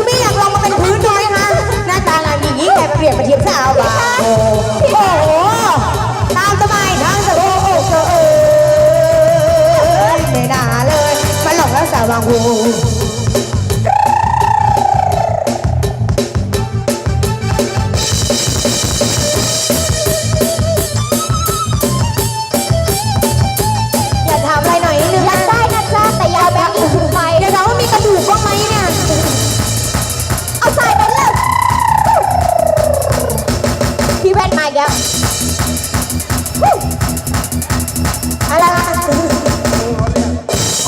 คุณพี่อยากลองมาเป็นพื้นดูไหมคะหน้าตางานอย่างนี้แต่เปลี่ยนมาเทียมสาวบ่าโอ้โหตามสบายทางสะโพกโอ้เธอเอ้ยไม่น่าเลยมาหลอกแล้วสาวบางหู อีกแล้วอะไรคะ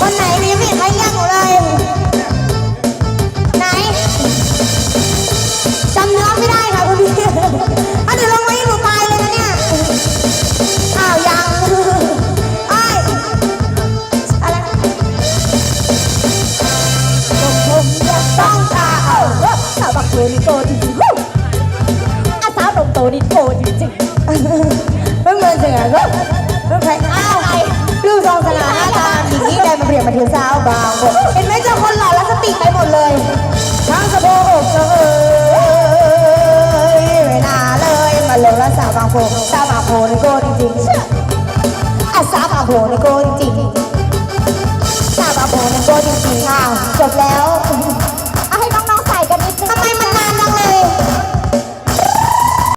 คนไหนมีไม่เห็นใครเรียกหนูเลย ไหนจำเนื้อไม่ได้ค่ะคุณพี่อะเดี๋ยวลงไว้ให้หนูตายเลยนะเนี่ย อ้าวยังไอ้อะไรผมจะต้องตาเอาสาวบักโตนี่โตจริง นี่โตจริงไม่เหมือนเสียงก็ไม่ใครอ้าวรูปทรงสง่าหน้าตาหญิงนี้ได้มาเปรียบมาถือสาวบางคนเห็นไหมเจ้าคนหล่อแล้วสติไปหมดเลยทั้งสะโพกอกเอ้ยไม่น่าเลยมาลงแล้วสาวบางโพสาวบางโพนี่โก้จริงๆอะสาวบางโพนี่โก้จริงๆสาวบางโพนี่โก้จริงๆอ้าวจบแล้วค